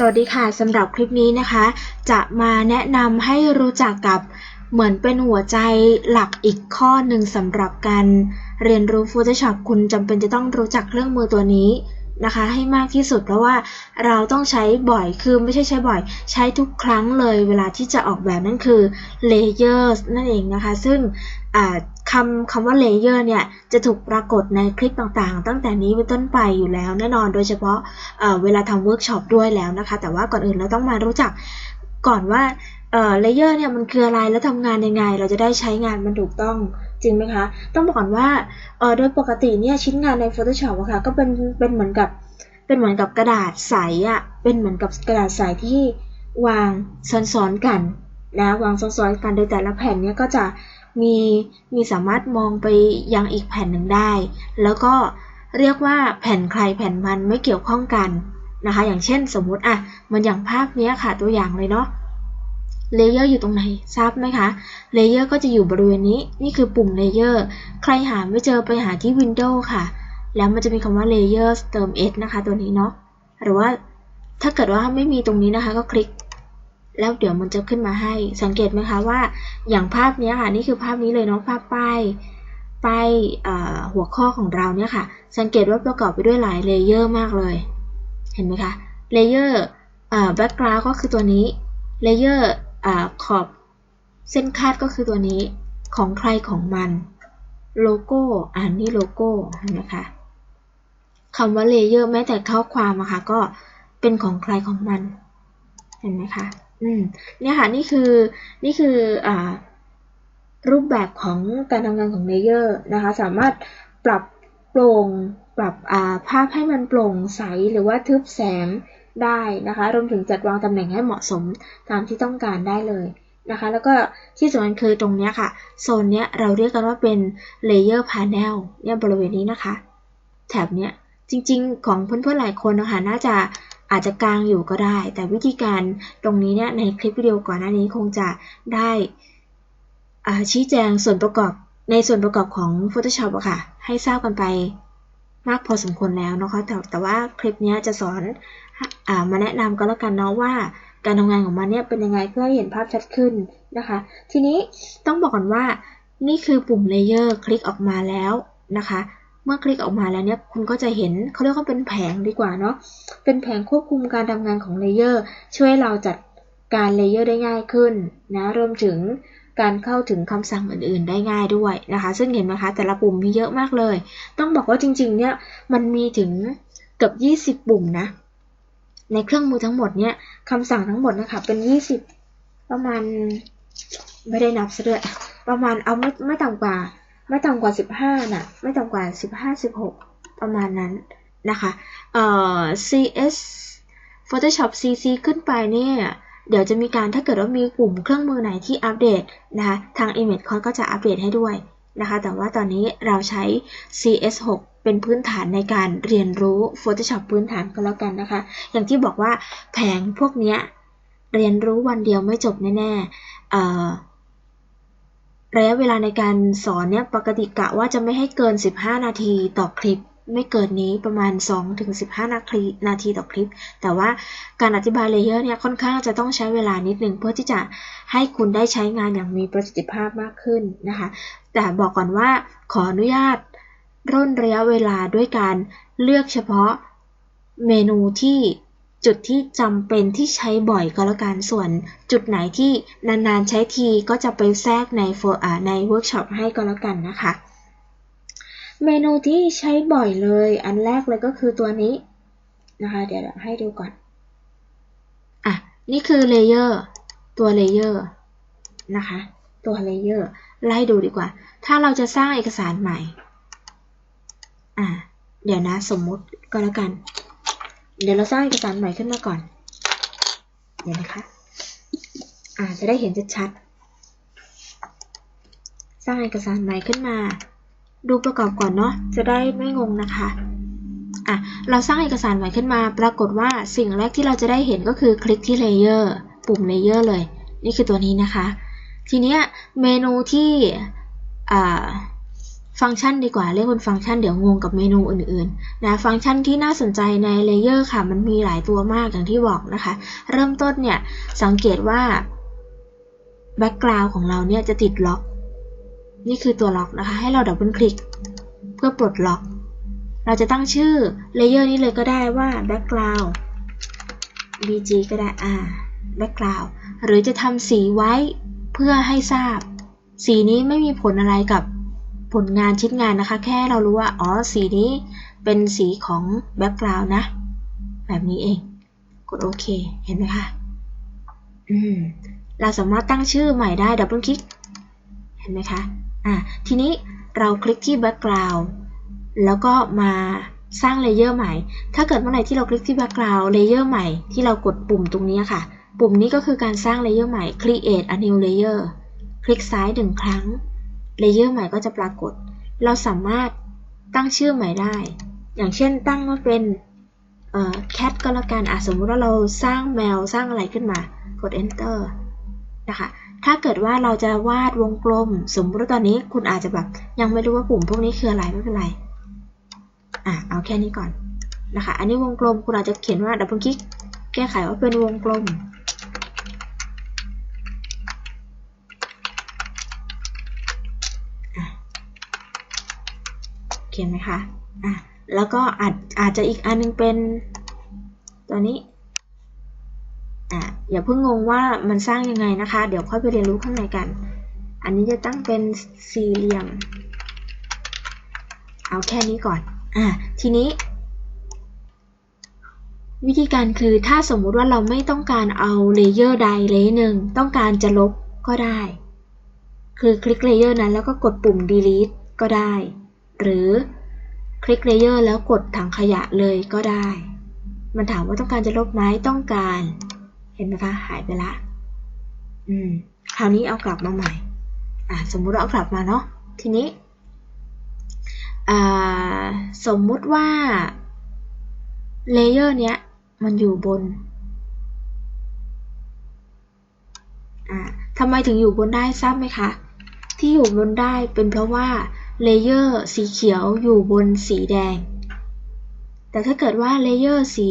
สวัสดีค่ะสำหรับคลิปนี้นะคะ จะมาแนะนำให้รู้จักกับเหมือนเป็นหัวใจหลักอีกข้อหนึ่งสำหรับการเรียนรู้ Photoshop คุณจำเป็นจะต้องรู้จักเครื่องมือตัวนี้นะคะ ให้มากที่สุดเพราะว่าเราต้องใช้บ่อยคือไม่ใช่ใช้บ่อย ใช้ทุกครั้งเลยเวลาที่จะออกแบบนั่นคือ layers นั่นเองนะคะ ซึ่งอ่า คำคำว่า layer เนี่ยจะถูกปรากฏในคลิปต่างๆ ตั้งแต่นี้เป็นต้นไปอยู่แล้วแน่นอนโดยเฉพาะเอ่อเวลาทำเวิร์กช็อปด้วยแล้วนะคะ แต่ว่าก่อนอื่นเราต้องมารู้จักก่อนว่าเอ่อ layer เนี่ยมันคืออะไรแล้วทำงานยังไง เราจะได้ใช้งานมันถูกต้องจริงไหมคะ ต้องบอกก่อนว่าโดยปกติเนี่ยชิ้นงานใน Photoshop อะค่ะก็เป็นเป็นเหมือนกับเป็นเหมือนกับกระดาษใสอะเป็นเหมือนกับกระดาษใสที่วางซ้อนๆกันนะวางซ้อนๆกันโดยแต่ละแผ่นเนี่ยก็จะ มีมีสามารถมองไปยังอีกแผ่นหนึ่งได้ แล้วก็เรียกว่าแผ่นใครแผ่นมันไม่เกี่ยวข้องกันนะคะ อย่างเช่นสมมุติอะมันอย่างภาพนี้ค่ะตัวอย่างเลยเนาะเลเยอร์อยู่ตรงไหนทราบไหมคะเลเยอร์ก็จะอยู่บริเวณนี้นี่คือปุ่มเลเยอร์ใครหาไม่เจอไปหาที่ Windows ค่ะ แล้วมันจะมีคำว่า layers เติม s นะคะ ตัวนี้เนาะหรือว่าถ้าเกิดว่าไม่มีตรงนี้นะคะ ก็คลิก แล้วเดี๋ยวมันจะขึ้นมาให้ สังเกตไหมคะว่าอย่างภาพนี้ค่ะนี่คือภาพนี้เลยเนาะภาพป้ายป้ายหัวข้อของเราเนี่ยค่ะ สังเกตว่าประกอบไปด้วยหลายเลเยอร์มากเลย เห็นไหมคะเลเยอร์แบ็กกราวก็คือตัวนี้เลเยอร์ขอบเส้นคาดก็คือตัวนี้ของใครของมันโลโก้อ่านนี่โลโก้เห็นไหมคะคำว่าเลเยอร์แม้แต่ข้อความอะค่ะก็เป็นของใครของมัน เห็นไหมคะ อืมเนี่ยค่ะนี่คือนี่คืออ่ารูปแบบของการทำงานของเลเยอร์นะคะ สามารถปรับโปร่งปรับอ่าภาพให้มันโปร่งใสหรือว่าทึบแสงได้นะคะ รวมถึงจัดวางตำแหน่งให้เหมาะสมตามที่ต้องการได้เลยนะคะ แล้วก็ที่สำคัญคือตรงนี้ค่ะ โซนเนี้ยเราเรียกกันว่าเป็น layer panel เนี่ยบริเวณนี้นะคะ แถบเนี้ยจริงๆ ของเพื่อนๆหลายคนนะคะน่าจะ อาจจะกลางอยู่ก็ได้ แต่วิธีการตรงนี้เนี่ยในคลิปวิดีโอก่อนหน้านี้คงจะได้ชี้แจงส่วนประกอบในส่วนประกอบของ Photoshop อะค่ะ ให้ทราบกันไปมากพอสมควรแล้วนะคะแต่แต่ว่าคลิปนี้จะสอนอมาแนะนำก็แล้วกันเนาะว่า การทำงานของมันเนี่ยเป็นยังไงเพื่อให้เห็นภาพชัดขึ้นนะคะ ทีนี้ต้องบอกก่อนว่านี่คือปุ่มเลเยอร์คลิกออกมาแล้วนะคะ มื่อคลิกออกมาแล้วเนี่ยคุณก็จะเห็นเขาเรียกว่าเป็นแผงดีกว่าเนาะเป็นแผงควบคุมการทำงานของเลเยอร์ช่วยเราจัดการเลเยอร์ได้ง่ายขึ้นนะรวมถึงการเข้าถึงคำสั่งอื่นๆ ได้ง่ายด้วยนะคะ ซึ่งเห็นไหมคะแต่ละปุ่มมีเยอะมากเลย ต้องบอกว่าจริงๆเนี่ยมันมีถึงเกือบ20 ปุ่มนะ ในเครื่องมือทั้งหมดเนี่ยคำสั่งทั้งหมดนะคะเป็น 20 ประมาณไม่ได้นับซะด้วยประมาณเอาไม่ไม่ต่ำกว่า ไม่ต่ำกว่า 15น่ะ ไม่ต่ำกว่า 15 16 ประมาณนั้นนะคะเอ่อ CS Photoshop CC ขึ้นไปเนี่ย เดี๋ยวจะมีการถ้าเกิดว่ามีกลุ่มเครื่องมือไหนที่อัปเดตนะคะ ทาง Image Core ก็จะอัปเดตให้ด้วยนะคะ แต่ว่าตอนนี้เราใช้ CS6 เป็นพื้นฐานในการเรียนรู้ Photoshop พื้นฐานก็แล้วกันนะคะ อย่างที่บอกว่าแผงพวกนี้เรียนรู้วันเดียวไม่จบแน่ๆ ระยะเวลาในการสอนเนี่ยปกติกะว่าจะไม่ให้เกิน 15 นาทีต่อคลิป ไม่เกินนี้ประมาณ 2-15 นาทีนาทีต่อคลิป แต่ว่าการอธิบายเลเยอร์เนี่ยค่อนข้างจะต้องใช้เวลานิดนึงเพื่อที่จะให้คุณได้ใช้งานอย่างมีประสิทธิภาพมากขึ้นนะคะ แต่บอกก่อนว่าขออนุญาตร่นระยะเวลาด้วยการเลือกเฉพาะเมนูที่ จุดที่จำเป็นที่ใช้บ่อยก็แล้วกันส่วน จุดไหนที่นานๆใช้ทีก็จะไปแทรกในโฟอาในเวิร์กช็อปให้ก็แล้วกันนะคะ เมนูที่ใช้บ่อยเลย อันแรกเลยก็คือตัวนี้นะคะ เดี๋ยวให้ดูก่อน อะ นี่คือเลเยอร์ตัวเลเยอร์นะคะ ตัวเลเยอร์ไล่ดูดีกว่า ถ้าเราจะสร้างเอกสารใหม่ อ่าเดี๋ยวนะสมมุติก็แล้วกัน เดี๋ยวเราสร้างเอกสารใหม่ขึ้นมาก่อน เดี๋ยวนะคะ อ่าจะได้เห็นชัดๆ สร้างเอกสารใหม่ขึ้นมา ดูประกอบก่อนเนาะ จะได้ไม่งงนะคะ อะ เราสร้างเอกสารใหม่ขึ้นมา ปรากฏว่าสิ่งแรกที่เราจะได้เห็นก็คือคลิกที่เลเยอร์ปุ่มเลเยอร์เลย นี่คือตัวนี้นะคะ ทีเนี้ยเมนูที่อ่า ฟังก์ชันดีกว่าเรียกเป็นฟังก์ชันเดี๋ยวงงกับเมนูอื่นๆนะฟังก์ชันที่น่าสนใจในเลเยอร์ค่ะ มันมีหลายตัวมากอย่างที่บอกนะคะ เริ่มต้นเนี่ยสังเกตว่าแบ็กกราวของเราเนี่ยจะติดล็อก นี่คือตัวล็อกนะคะ ให้เราดับเบิลคลิก เพื่อปลดล็อก เราจะตั้งชื่อเลเยอร์นี้เลยก็ได้ว่า background bg ก็ได้อ่า background หรือจะทำสีไว้เพื่อให้ทราบ สีนี้ไม่มีผลอะไรกับ ผลงานชิ้นงานนะคะ แค่เรารู้ว่า อ๋อ สีนี้เป็นสีของ background นะ แบบนี้เอง กดโอเค เห็นไหมคะ อืม เราสามารถตั้งชื่อใหม่ได้ดับเบิลคลิก เห็นไหมคะ อ่าทีนี้เราคลิกที่ background แล้วก็มาสร้างเลเยอร์ใหม่ ถ้าเกิดเมื่อไหร่ที่เราคลิกที่ background เลเยอร์ใหม่ที่เรากดปุ่มตรงนี้ค่ะ ปุ่มนี้ก็คือการสร้างเลเยอร์ใหม่ create a new layer คลิกซ้ายหนึ่งครั้ง เลเยอร์ใหม่ก็จะปรากฏ เราสามารถตั้งชื่อใหม่ได้ อย่างเช่นตั้งว่าเป็นเอ่อ cat ก็แล้วกันอะสมมุติว่าเราสร้างแมวสร้างอะไรขึ้นมา กด enter นะคะ ถ้าเกิดว่าเราจะวาดวงกลม สมมติว่าตอนนี้คุณอาจจะแบบยังไม่รู้ว่าปุ่มพวกนี้คืออะไรไม่เป็นไร อะเอาแค่นี้ก่อนนะคะ อันนี้วงกลมคุณอาจจะเขียนว่าดับเบิลคลิก แก้ไขว่าเป็นวงกลม ขียนไหมคะอะแล้วก็อาจอาจจะอีกอันนึงเป็นตัวนี้อะอย่าเพิ่งงงว่ามันสร้างยังไงนะคะ เดี๋ยวค่อยไปเรียนรู้ข้างในกัน อันนี้จะตั้งเป็นสี่เหลี่ยม เอาแค่นี้ก่อนอะทีนี้ วิธีการคือถ้าสมมุติว่าเราไม่ต้องการเอาเลเยอร์ใดเลเยอร์หนึ่งต้องการจะลบก็ได้ คือคลิกเลเยอร์นั้นแล้วก็กดปุ่ม delete ก็ได้ หรือคลิกเลเยอร์แล้วกดถังขยะเลยก็ได้ มันถามว่าต้องการจะลบไหมต้องการ เห็นไหมคะหายไปละ อืม คราวนี้เอากลับมาใหม่ อะสมมุติเราเอากลับมาเนาะ ทีนี้ อ่า สมมุติว่าเลเยอร์เนี้ยมันอยู่บน อ่าทำไมถึงอยู่บนได้ทราบไหมคะ ที่อยู่บนได้เป็นเพราะว่า เลเยอร์สีเขียวอยู่บนสีแดง แต่ถ้าเกิดว่าเลเยอร์สี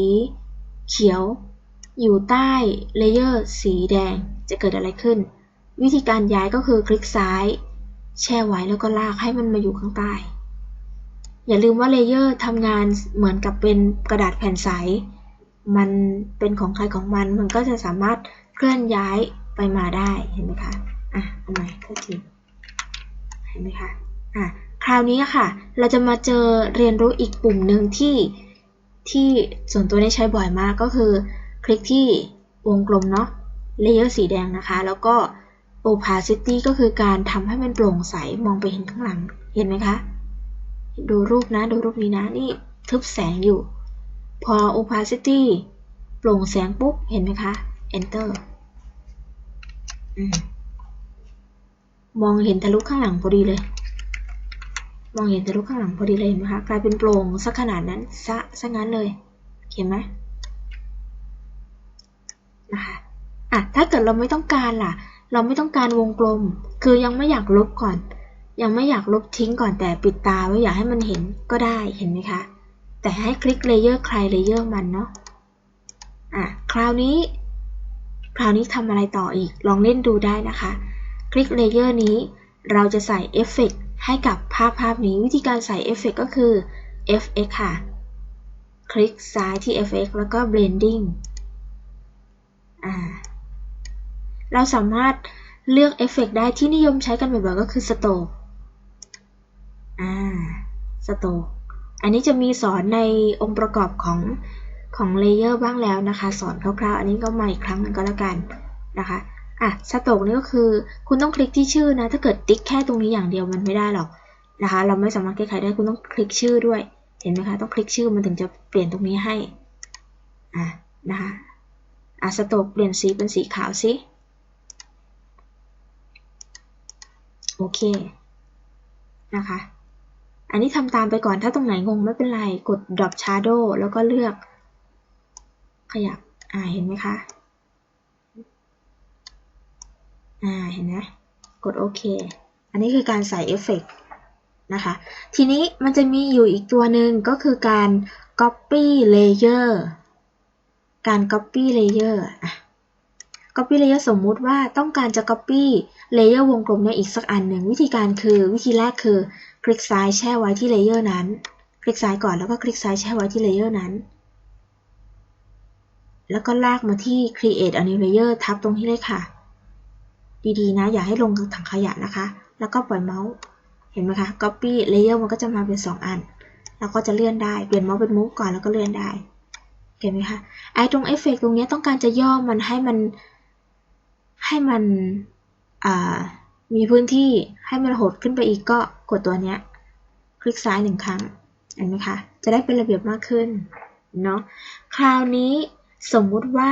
เขียวอยู่ใต้เลเยอร์สีแดงจะเกิดอะไรขึ้น วิธีการย้ายก็คือคลิกซ้าย แช่ไว้แล้วก็ลากให้มันมาอยู่ข้างใต้ อย่าลืมว่าเลเยอร์ทำงานเหมือนกับเป็นกระดาษแผ่นใส มันเป็นของใครของมัน มันก็จะสามารถเคลื่อนย้ายไปมาได้ เห็นไหมคะ อะเอาใหม่ก็ทีเห็นไหมคะ อะคราวนี้ค่ะ เราจะมาเจอเรียนรู้อีกปุ่มหนึ่งที่ที่ส่วนตัวได้ใช้บ่อยมากก็คือ คลิกที่วงกลมเนาะเลเยอร์สีแดงนะคะ แล้วก็ opacity ก็คือการทำให้มันโปร่งใสมองไปเห็นข้างหลัง เห็นไหมคะ ดูรูปนะ ดูรูปนี้นะ นี่ทึบแสงอยู่ พอ opacity โปร่งแสงปุ๊บ เห็นไหมคะ enter อมมองเห็นทะลุข้างหลังพอดีเลย มองเห็นทะลุข้างหลังพอดีเลยเห็นไหมคะกลายเป็นโปร่งสักขนาดนั้นซะซะงั้นเลยเห็นไหมนะคะอะถ้าเกิดเราไม่ต้องการล่ะ เราไม่ต้องการวงกลม คือยังไม่อยากลบก่อน ยังไม่อยากลบทิ้งก่อนแต่ปิดตาไว้อยากให้มันเห็นก็ได้เห็นไหมคะ แต่ให้คลิกเลเยอร์ใครเลเยอร์มันเนาะอะคราวนี้ คราวนี้ทำอะไรต่ออีกลองเล่นดูได้นะคะ คลิกเลเยอร์นี้เราจะใส่เอฟเฟก ให้กับภาพภาพนี้วิธีการใส่เอฟเฟกก็คือ fx ค่ะ คลิกซ้ายที่ fx แล้วก็ blending อ่า เราสามารถเลือกเอฟเฟกได้ที่นิยมใช้กันบ่อยๆก็คือ stroke อ่า stroke อันนี้จะมีสอนในองค์ประกอบของของเลเยอร์บ้างแล้วนะคะ สอนคร่าวๆ อันนี้ก็มาอีกครั้งหนึงก็แล้วกันนะคะ อะสโตกนี่ก็คือ คุณต้องคลิกที่ชื่อนะ ถ้าเกิดติ๊กแค่ตรงนี้อย่างเดียวมันไม่ได้หรอกนะคะ เราไม่สามารถแก้ไขได้คุณต้องคลิกชื่อด้วย เห็นไหมคะ ต้องคลิกชื่อมันถึงจะเปลี่ยนตรงนี้ให้อะนะคะอะสโตกเปลี่ยนสีเป็นสีขาวสิโอเคนะคะ อันนี้ทำตามไปก่อนถ้าตรงไหนงงไม่เป็นไร กด drop shadow แล้วก็เลือก ขยับ อ่าเห็นไหมคะ อ่าเห็นไหมกดโอเค อันนี้คือการใส่เอฟเฟกนะคะ ทีนี้มันจะมีอยู่อีกตัวหนึ่งก็คือการ copy layer การ copy layer อะ copy layer สมมุติว่าต้องการจะ copy layer วงกลมเนี่ยอีกสักอันหนึ่งวิธีการคือวิธีแรกคือ คลิกซ้ายแช่ไว้ที่ layer นั้น คลิกซ้ายก่อนแล้วก็คลิกซ้ายแช่ไว้ที่ layer นั้น แล้วก็ลากมาที่ create a new layer ทับตรงที่เลยค่ะ ดีๆนะ อย่าให้ลงถังขยะนะคะ แล้วก็ปล่อยเมาส์ เห็นไหมคะ copy layer มันก็จะมาเป็น 2 อัน แล้วก็จะเลื่อนได้ เปลี่ยนเมาส์เป็น move ก่อนแล้วก็เลื่อนได้ เห็นไหมคะ ไอ้ตรงเอฟเฟกตรงนี้ต้องการจะย่อมันให้มัน ให้มันมีพื้นที่ให้มันหดขึ้นไปอีกก็กดตัวนี้คลิกซ้ายหนึ่งครั้ง เห็นไหมคะ จะได้เป็นระเบียบมากขึ้น เนาะ คราวนี้สมมุติว่า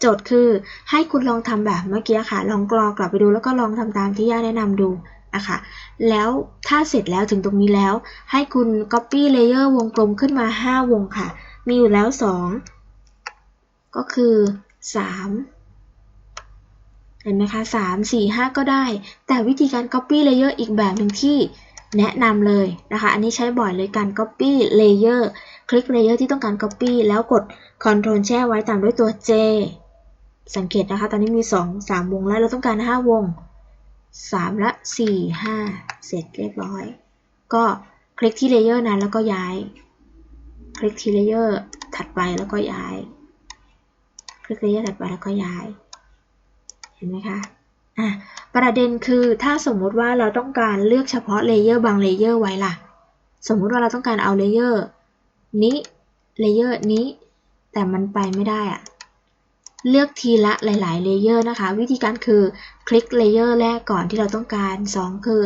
โจทย์คือให้คุณลองทำแบบเมื่อกี้ค่ะ ลองกรอกลับไปดูแล้วก็ลองทำตามที่ย่าแนะนำดูนะคะแล้วถ้าเสร็จแล้วถึงตรงนี้แล้ว ให้คุณ copy layer วงกลมขึ้นมา 5 วงค่ะ มีอยู่แล้ว 2 ก็คือ 3 เห็นไหมคะ 3 4 5 ก็ได้ แต่วิธีการ copy layer อีกแบบหนึ่งที่แนะนำเลยนะคะ อันนี้ใช้บ่อยเลยการ copy layer คลิก layer ที่ต้องการ copy แล้วกด Ctrl แช่ไว้ตามด้วยตัว J สังเกตนะคะ ตอนนี้มี 2 3 วงแล้วเราต้องการ 5 วง 3 และ 4 5 เสร็จเรียบร้อย ก็คลิกที่ layer นั้นแล้วก็ย้าย คลิกที่ layer ถัดไปแล้วก็ย้าย คลิก layer ถัดไปแล้วก็ย้าย เห็นไหมคะอะประเด็นคือถ้าสมมุติว่าเราต้องการเลือกเฉพาะเลเยอร์บางเลเยอร์ไว้ล่ะ สมมุติว่าเราต้องการเอาเลเยอร์นี้เลเยอร์นี้ แต่มันไปไม่ได้อะ เลือกทีละหลายๆเลเยอร์นะคะ วิธีการคือคลิกเลเยอร์แรกก่อนที่เราต้องการ 2 คือ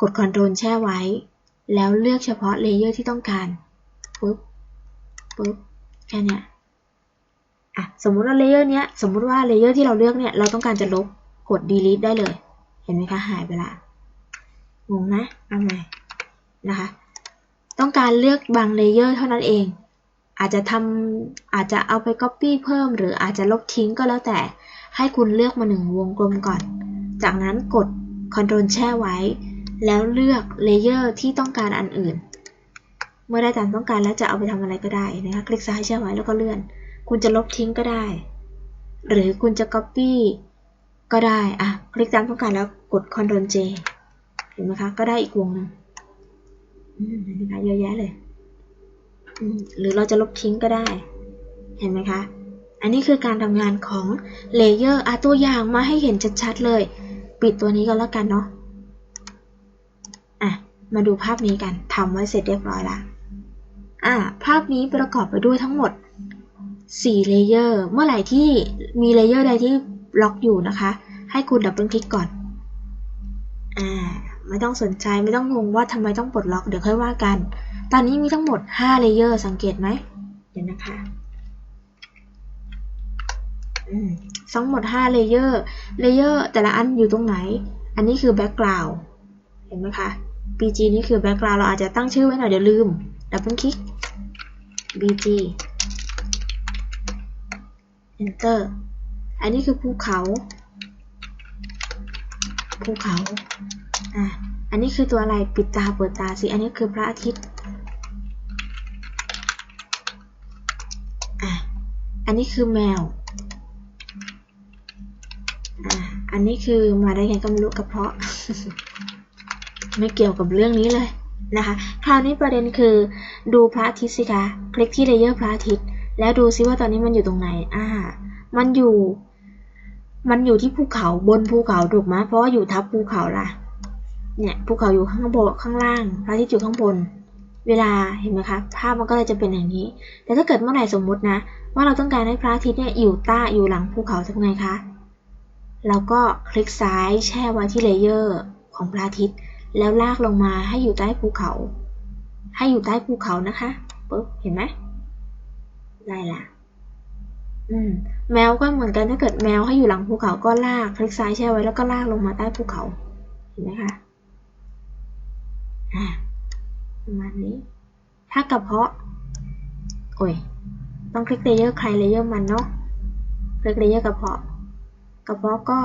กด Ctrl แช่ไว้ แล้วเลือกเฉพาะเลเยอร์ที่ต้องการปุ๊บปุ๊บแค่นี้อะสมมุติว่าเลเยอร์เนี้ยสมมุติว่าเลเยอร์ที่เราเลือกเนี่ยเราต้องการจะลบกด delete ได้เลย เห็นไหมคะหายไปละงงนะเอาใหม่นะคะ ต้องการเลือกบางเลเยอร์เท่านั้นเอง อาจจะทำอาจจะเอาไป copy เพิ่ม หรืออาจจะลบทิ้งก็แล้วแต่ ให้คุณเลือกมาหนึ่งวงกลมก่อน จากนั้นกด Ctrl แช่ไว้ แล้วเลือกเลเยอร์ที่ต้องการอันอื่น เมื่อได้ตามต้องการแล้วจะเอาไปทำอะไรก็ได้นะคะ คลิกซ้ายแช่ไว้แล้วก็เลื่อน คุณจะลบทิ้งก็ได้ หรือคุณจะ copy ก็ได้ อะ คลิกตามต้องการแล้วกด Ctrl J เห็นไหมคะ ก็ได้อีกวงหนึ่งเห็นไหมคะเยอะแยะเลย หรือเราจะลบทิ้งก็ได้ เห็นไหมคะ อันนี้คือการทำงานของเลเยอร์อะตัวอย่างมาให้เห็นชัดๆเลย ปิดตัวนี้ก็แล้วกันเนาะอะมาดูภาพนี้กันทำไว้เสร็จเรียบร้อยละอะภาพนี้ประกอบไปด้วยทั้งหมด4เลเยอร์เมื่อไหร่ที่มีเลเยอร์ใดที่ล็อกอยู่นะคะ ให้คุณดับเบิลคลิกก่อน อ่า ไม่ต้องสนใจไม่ต้องงงว่าทำไมต้องปลดล็อกเดี๋ยวค่อยว่ากัน ตอนนี้มีทั้งหมด5เลเยอร์สังเกตไหมเดี๋ยวนะคะทั้งหมด5เลเยอร์เลเยอร์แต่ละอันอยู่ตรงไหน อันนี้คือแบ็กกราวด์เห็นไหมคะ BG นี่คือแบ็กกราวด์เราอาจจะตั้งชื่อไว้หน่อยเดี๋ยวลืมดับเบิลคลิก BG Enter อันนี้คือภูเขา ภูเขา อะ อันนี้คือตัวอะไร ปิดตาเปิดตาสิ อันนี้คือพระอาทิตย์ อะ อันนี้คือแมว อะ อันนี้คือมาได้ไงก็ไม่รู้กระเพาะ ไม่เกี่ยวกับเรื่องนี้เลยนะคะ คราวนี้ประเด็นคือดูพระอาทิตย์สิคะ คลิกที่เลเยอร์พระอาทิตย์ แล้วดูซิว่าตอนนี้มันอยู่ตรงไหน อ่า มันอยู่ มันอยู่ที่ภูเขาบนภูเขาถูกไหมเพราะว่าอยู่ทับภูเขาล่ะ เนี่ยภูเขาอยู่ข้างบนข้างล่าง พระอาทิตย์อยู่ข้างบน เวลาเห็นไหมคะภาพมันก็เลยจะเป็นอย่างนี้ แต่ถ้าเกิดเมื่อไหร่สมมุตินะ ว่าเราต้องการให้พระอาทิตย์เนี่ยอยู่ใต้อยู่หลังภูเขาทำไงคะเราก็คลิกซ้ายแช่ไว้ที่เลเยอร์ของพระอาทิตย์ แล้วลากลงมาให้อยู่ใต้ภูเขา ให้อยู่ใต้ภูเขานะคะปุ๊บเห็นไหมได้ละอืมแมวก็เหมือนกันถ้าเกิดแมวให้อยู่หลังภูเขาก็ลากคลิกซ้ายแช่ไว้แล้วก็ลากลงมาใต้ภูเขาเห็นไหมคะอ่า ประมาณนี้ ถ้ากระเพาะ โอ้ย ต้องคลิกเลเยอร์ใครเลเยอร์มันเนาะ คลิกเลเยอร์กระเพาะ กระเพาะก็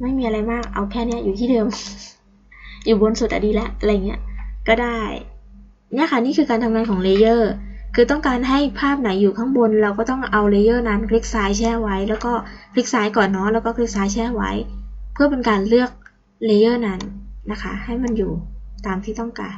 ไม่มีอะไรมาก เอาแค่นี้อยู่ที่เดิม อยู่บนสุดอะดีล้วอะไรเงี้ย ก็ได้ เนี่ยค่ะ นี่คือการทำงานของเลเยอร์ คือต้องการให้ภาพไหนอยู่ข้างบน เราก็ต้องเอาเลเยอร์นั้น คลิกซ้ายแช่ไว้ แล้วก็คลิกซ้ายก่อนเนาะ แล้วก็คลิกซ้ายแช่ไว้ เพื่อเป็นการเลือกเลเยอร์นั้นนะคะ ให้มันอยู่ตามที่ต้องการ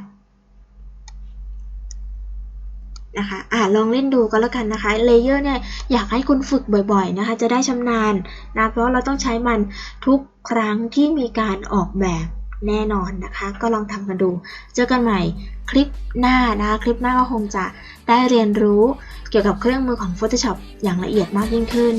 นะคะอ่าลองเล่นดูก็แล้วกันนะคะเลเยอร์เนี่ยอยากให้คุณฝึกบ่อยๆนะคะ จะได้ชำนาญนะ เพราะเราต้องใช้มันทุกครั้งที่มีการออกแบบแน่นอนนะคะ ก็ลองทำกันดู เจอกันใหม่คลิปหน้านะคะ คลิปหน้าก็คงจะได้เรียนรู้เกี่ยวกับเครื่องมือของ Photoshop อย่างละเอียดมากยิ่งขึ้น